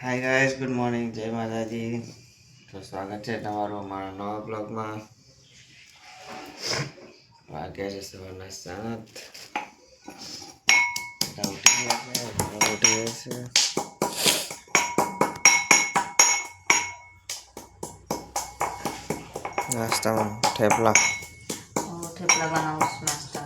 Hi guys good morning જય માતાજી તો સ્વાગત છે તમારું અમારા નવા બ્લોગમાં વાગ્યા છે સવારના સાત બધા ઉઠી ગયા છે બધા ઉઠી ગયા છે નાસ્તામાં થેપલા હું થેપલા બનાવું છું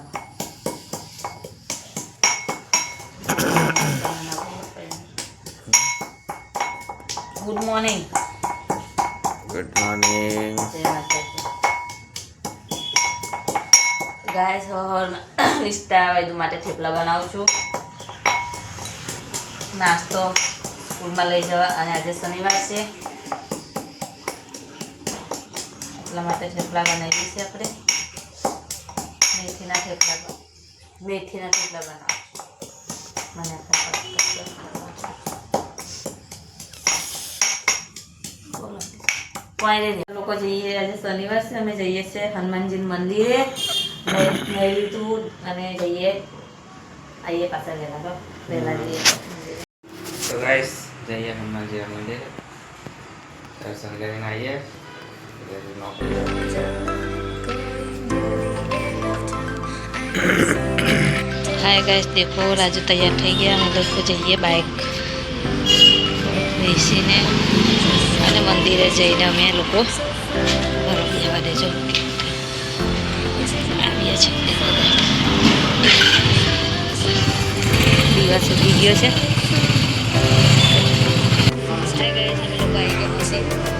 મોર્નિંગ ગુડ મોર્નિંગ ગાય સવાર આવે વૈદુ માટે થેપલા બનાવું છું. નાસ્તો સ્કૂલમાં લઈ જવા અને આજે શનિવાર છે. એટલા માટે થેપલા બનાવી છે આપણે. મેથીના થેપલા મેથીના થેપલા બનાવું મને કોઈ લોકો જઈએ આજે શનિવાર છે અમે જઈએ છીએ હનુમાનજી મંદિરે. લઈ લીધું અને જઈએ. આવીએ પાછા વહેલા તો વહેલા જઈએ. તો ગાઈસ જઈએ હનુમાનજી મંદિરે. દર્શન કરીને આવીએ હાય ગાઈસ દેખો રાજુ તૈયાર થઈ ગયા. અમે લોકો જઈએ બાઇક બેસીને. અને મંદિરે જઈને અમે લોકો બરફ જવા દેજો આવીએ છીએ. દિવસ ઉગી ગયો છે. આવી ગયા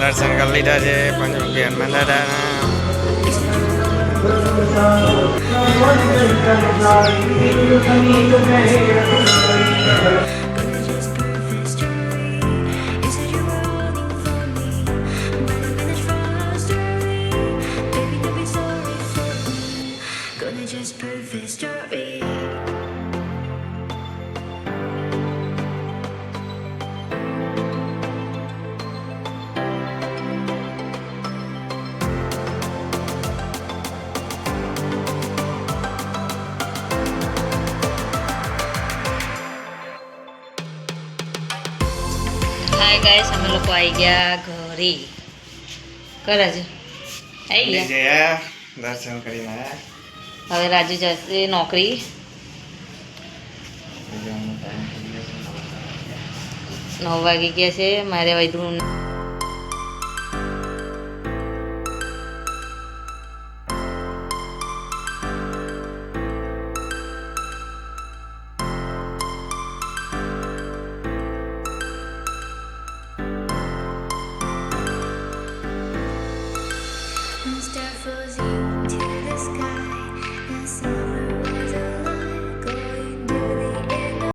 દર્શન કરી લીધા છે પંચમુખી હનુમાન દાદાના ગાઈસ અમે લોકો આવી ગયા ઘરે. કર રાજુ આવી ગયા. દર્શન કરીને હવે રાજુ જશે નોકરી. નવ વાગી ગયા છે મારે વૈધું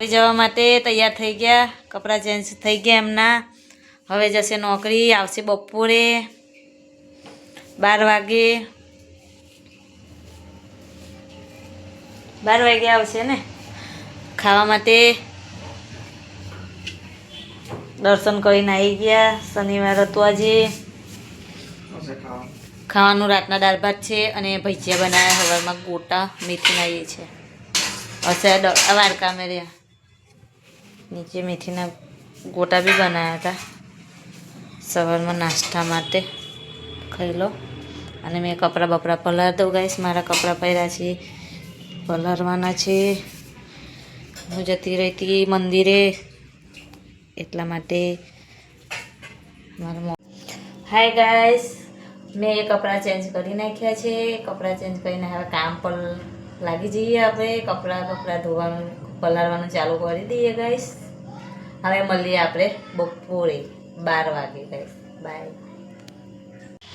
જવા માટે તૈયાર થઈ ગયા. કપડાં ચેન્જ થઈ ગયા એમના. હવે જશે નોકરી, આવશે બપોરે બાર વાગે. બાર વાગે આવશે ને? ખાવા માટે. દર્શન કરીને આવી ગયા. શનિવાર હતું આજે. ખાવાનું? રાતના દાળ ભાત છે અને ભજીયા બનાવ્યા હવારમાં ગોટા મેથી એ છે. હશે વાડકા રહ્યા. નીચે મેથીના ગોટા બી બનાવ્યા હતા. સવારમાં નાસ્તા માટે ખાઈ લો અને મેં કપડાં બપડા પલાર દઉં ગાઈશ મારા કપડાં પહેર્યા છે. પલારવાના છે. હું જતી રહી હતી મંદિરે. એટલા માટે મારા હાય ગાઈસ મેં એ કપડાં ચેન્જ કરી નાખ્યા છે. કપડાં ચેન્જ કરીને હવે કામ પર લાગી જઈએ આપણે. કપડાં કપડાં ધોવાનું, પલાળવાનું ચાલુ કરી દઈએ ગાઈસ હવે મળીએ આપણે બપોરે બાર વાગે ગાઈસ બાય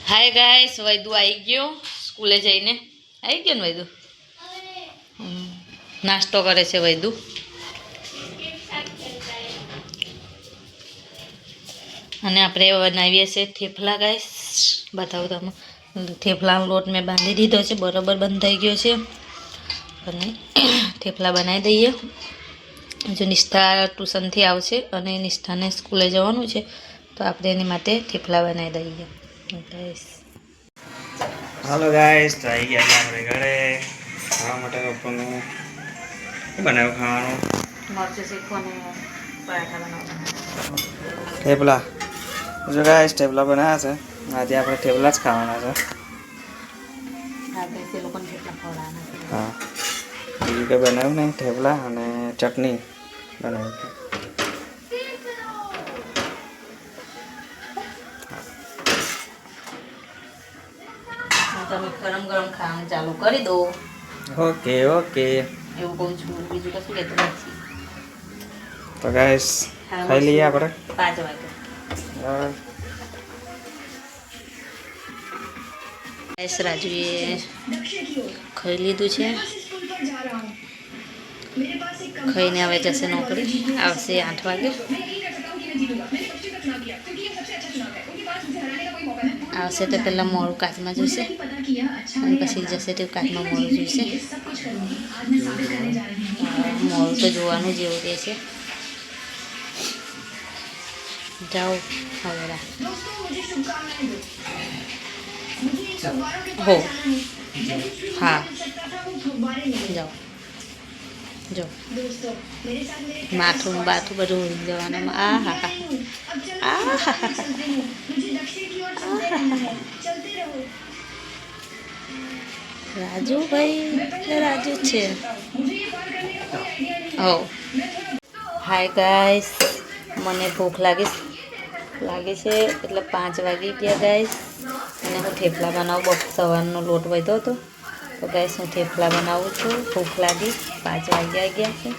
હાય ગાઈસ વૈદુ આવી ગયો સ્કૂલે જઈને. આવી ગયો ને વૈદુ? નાસ્તો કરે છે વૈદુ. અને આપણે બનાવીએ છીએ થેપલા ગાઈસ બતાવું તમે થેપલાનો લોટ મેં બાંધી દીધો છે, બરોબર બંધાઈ ગયો છે. અને થેપલા બનાવી દઈએ. જો નિષ્ઠા ટ્યુશનથી આવશે અને નિષ્ઠાને સ્કૂલે જવાનું છે તો આપણે એની માટે થેપલા બનાવી દઈએ. ગાઈસ હાલો ગાઈસ તો આવી ગયા આપણે ઘરે. ખાવા માટે લોકોનું શું બનાવ્યું ખાવાનું? મરચું શીખવું અને પરાઠા બનાવવાના. થેપલા. જો ગાઈસ થેપલા બનાવ્યા છે. આજે આપણે થેપલા જ ખાવાના છે. હા. બીજું કંઈ બનાવ્યું નહીં થેપલા અને ચટણી બનાવી તમે ગરમ ગરમ ખાવાનું ચાલુ કરી દો ઓકે ઓકે. એવું કહું છું બીજું કશું કહેતું નથી. તો ગાઈસ ખાઈ લઈએ આપણે. પાંચ વાગે. રાજુએ ખાઈ લીધું છે. ખાઈને હવે જશે નોકરી. આવશે આઠ વાગે. આવશે તો પહેલાં મોડું કાચમાં જોઈશે અને પછી જશે તો કાચમાં મોડું જોઈશે મોડું તો જોવાનું જેવું રહેશે જાઓ, હવે હો. હા. જાઓ. જો. માથું બાથું બધું ઉડી જવાનું. આ હા હા આ હા હા રાજુ ભાઈ રાજુ છે. હો. હાય ગાઈસ મને ભૂખ લાગી લાગે છે એટલે પાંચ વાગી ગયા ગાઈસ અને હું થેપલા બનાવું. બપ સવારનો લોટ વધ્યો હતો. તો ગાઈસ હું થેપલા બનાવું છું. ભૂખ લાગી. પાંચ વાગ્યા ગયા છે.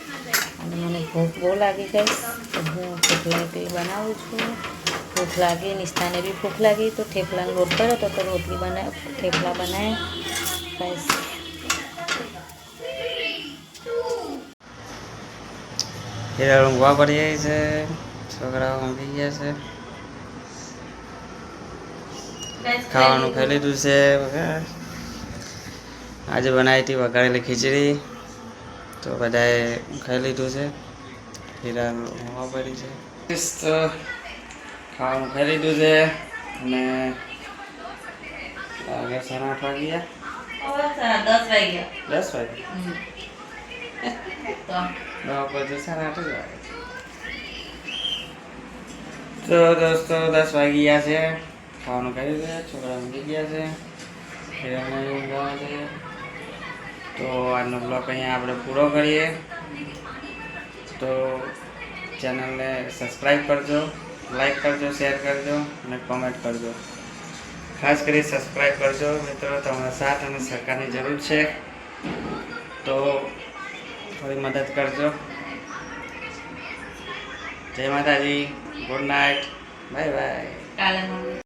અને મને ભૂખ બહુ લાગી ગઈ તો હું થેપલા એકલી બનાવું છું. ભૂખ લાગી નિસ્તાને બી ભૂખ લાગી તો થેપલાનો લોટ કર્યો હતો તો રોટલી બના થેપલા બનાવે બસ. હીરા ઊંઘવા પડી જાય છે. છોકરાઓ ઊંઘી ગયા છે. ખાવાનું ખાઈ લીધું છે. આજે બનાવી હતી વઘારેલી ખીચડી. તો બધાએ ખાઈ લીધું છે. હીરા હોવા પડી છે. ખાવાનું ખાઈ લીધું છે અને લાગે સાડા આઠ વાગ્યા. દસ વાગ્યા. દસ વાગે બધું સાડા આઠ જ વાગે. તો દોસ્તો દસ વાગી ગયા છે. ખાવાનું ખાઈ લીધું છે. છોકરા ઊંઘી ગયા છે. હીરાને ઊંઘવા છે. તો આજનો બ્લોગ અહીંયા આપણે પૂરો કરીએ. તો ચેનલને સબસ્ક્રાઈબ કરજો લાઈક કરજો શેર કરજો અને કોમેન્ટ કરજો. ખાસ કરી સબસ્ક્રાઈબ કરજો મિત્રો, તમારા સાથ અને સહકારની જરૂર છે. તો થોડી મદદ કરજો. જય માતાજી ગુડ નાઇટ બાય બાય